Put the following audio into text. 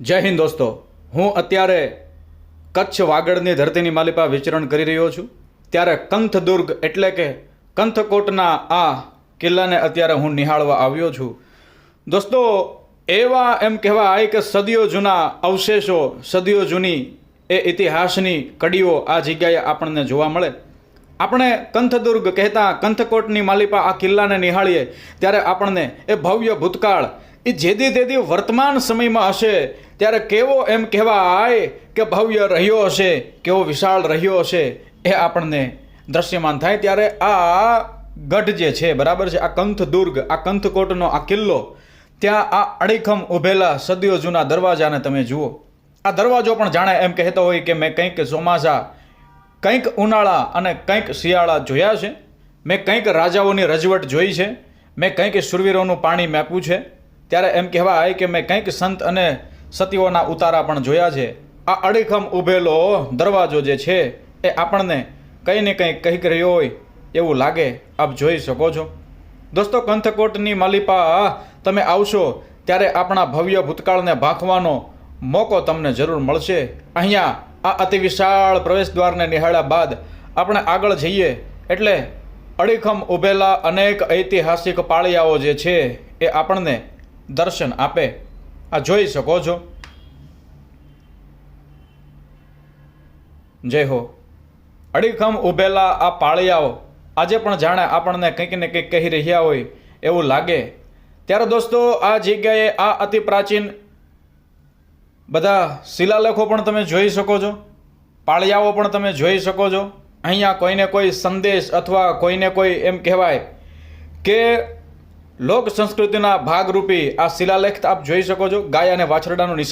જય હિન્દ દોસ્તો. હું અત્યારે કચ્છ વાગડની ધરતીની માલિપા વિચરણ કરી રહ્યો છું. ત્યારે કંથ દુર્ગ એટલે કે કંથકોટના આ કિલ્લાને અત્યારે હું નિહાળવા આવ્યો છું. દોસ્તો, એવા એમ કહેવાય કે સદીઓ જૂના અવશેષો, સદીઓ જૂની એ ઇતિહાસની કડીઓ આ જગ્યાએ આપણને જોવા મળે. આપણે કંથદુર્ગ કહેતા કંથકોટની માલિપા આ કિલ્લાને નિહાળીએ, ત્યારે આપણને એ ભવ્ય ભૂતકાળ, એ જેદી તેદી વર્તમાન સમયમાં હશે, ત્યારે કેવો એમ કહેવાય કે ભવ્ય રહ્યો હશે, કેવો વિશાળ રહ્યો હશે, એ આપણને દ્રશ્યમાન થાય. ત્યારે આ ગઢ જે છે, બરાબર છે, આ કંથદુર્ગ આ કંથકોટનો આ કિલ્લો, ત્યાં આ અડીખમ ઊભેલા સદીઓ જૂના દરવાજાને તમે જુઓ. આ દરવાજો પણ જાણે એમ કહેતો હોય કે મેં કંઈક ચોમાસા કંઈક ઉનાળા અને કંઈક શિયાળા જોયા છે? મેં કંઈક રાજાઓની રજવટ જોઈ છે? મેં કંઈક સુરવીરોનું પાણી મેપ્યું છે? ત્યારે એમ કહેવાય કે મેં કંઈક સંત અને સતીઓના ઉતારા પણ જોયા છે. આ અડીખમ ઊભેલો દરવાજો જે છે, એ આપણને કંઈ ને કંઈક કહી રહ્યો હોય એવું લાગે. આપ જોઈ શકો છો. દોસ્તો, કંથકોટની માલિપા, તમે આવશો ત્યારે આપણા ભવ્ય ભૂતકાળને ભાંખવાનો મોકો તમને જરૂર મળશે. અહીંયા આ અતિ વિશાળ પ્રવેશદ્વારને નિહાળ્યા બાદ આપણે આગળ જઈએ એટલે અડીખમ ઊભેલા અનેક ઐતિહાસિક પાળિયાઓ જે છે એ આપણને દર્શન આપે. આ જોઈ શકો છો. જય હો. અડીખમ ઊભેલા આ પાળિયાઓ આજે પણ જાણે આપણને કંઈક ને કંઈક કહી રહ્યા હોય એવું લાગે. ત્યારે દોસ્તો, આ જગ્યાએ આ અતિ પ્રાચીન બધા શિલાલેખો પણ તમે જોઈ શકો છો. પાળિયાઓ પણ તમે જોઈ શકો છો. અહીંયા કોઈને કોઈ સંદેશ અથવા કોઈને કોઈ એમ કહેવાય કે લોક સંસ્કૃતિના ભાગરૂપી આ શિલાલેખ આપ જોઈ શકો છો. ગાય અને વાછરડાનું નિશાન